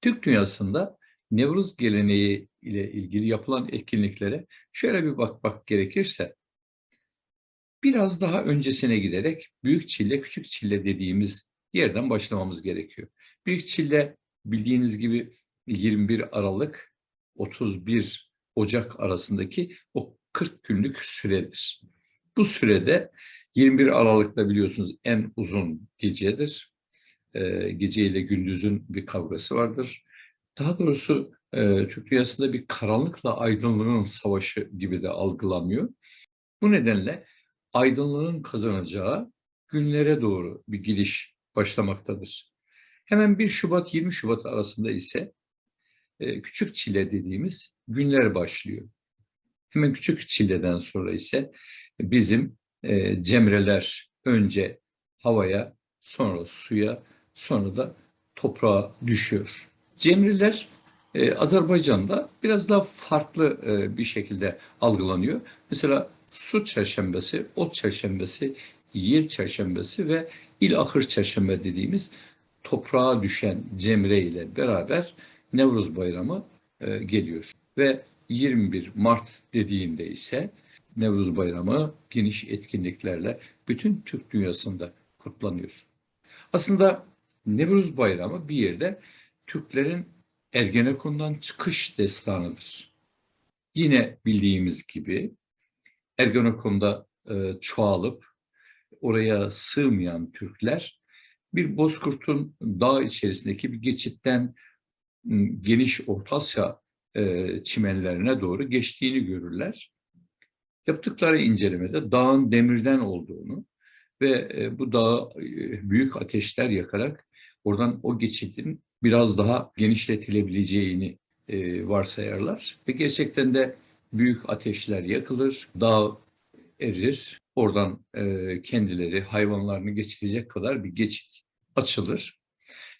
Türk dünyasında Nevruz geleneği ile ilgili yapılan etkinliklere şöyle bir bakmak gerekirse, biraz daha öncesine giderek Büyük Çille, Küçük Çille dediğimiz yerden başlamamız gerekiyor. Büyük Çille bildiğiniz gibi 21 Aralık 31 Ocak arasındaki o 40 günlük süredir. Bu sürede 21 Aralık'ta biliyorsunuz en uzun gecedir. Ee, gece ile gündüzün bir kavgası vardır. Daha doğrusu e, Türk dünyasında bir karanlıkla aydınlığın savaşı gibi de algılanıyor. Bu nedenle aydınlığın kazanacağı günlere doğru bir gidiş başlamaktadır. Hemen 1 Şubat 20 Şubat arasında ise e, küçük çile dediğimiz günler başlıyor. Hemen küçük çileden sonra ise bizim e, cemreler önce havaya, sonra suya, sonra da toprağa düşüyor. Cemreler e, Azerbaycan'da biraz daha farklı e, bir şekilde algılanıyor. Mesela su çarşembesi, ot çarşembesi, yel çarşembesi ve il ahır çarşembe dediğimiz toprağa düşen cemre ile beraber Nevruz Bayramı e, geliyor. Ve 21 Mart dediğinde ise Nevruz Bayramı geniş etkinliklerle bütün Türk dünyasında kutlanıyor. Aslında Nevruz Bayramı bir yerde Türklerin Ergenekon'dan çıkış destanıdır. Yine bildiğimiz gibi Ergenekon'da e, çoğalıp oraya sığmayan Türkler bir Bozkurt'un dağ içerisindeki bir geçitten geniş Orta Asya e, çimenlerine doğru geçtiğini görürler. Yaptıkları incelemede dağın demirden olduğunu ve e, bu dağı e, büyük ateşler yakarak oradan o geçitin biraz daha genişletilebileceğini e, varsayarlar. Ve gerçekten de büyük ateşler yakılır, dağ erir, oradan e, kendileri hayvanlarını geçirecek kadar bir geçit açılır.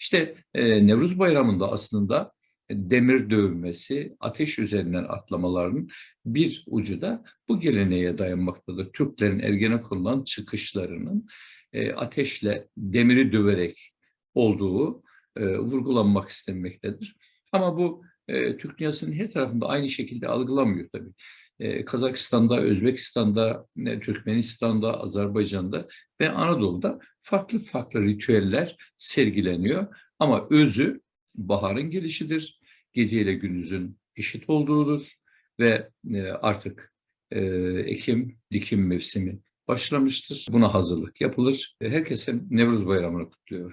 İşte e, Nevruz Bayramı'nda aslında demir dövmesi, ateş üzerinden atlamaların bir ucu da bu geleneğe dayanmaktadır. Türklerin Ergenekon'dan çıkışlarının e, ateşle, demiri döverek olduğu e, vurgulanmak istenmektedir. Ama bu e, Türk dünyasının her tarafında aynı şekilde algılamıyor tabii. E, Kazakistan'da, Özbekistan'da, e, Türkmenistan'da, Azerbaycan'da ve Anadolu'da farklı farklı ritüeller sergileniyor. Ama özü baharın gelişidir, gece ile gündüzün eşit olduğudur ve e, artık e, ekim, dikim mevsimi başlamıştır. Buna hazırlık yapılır. Herkese Nevruz Bayramı'nı kutluyor.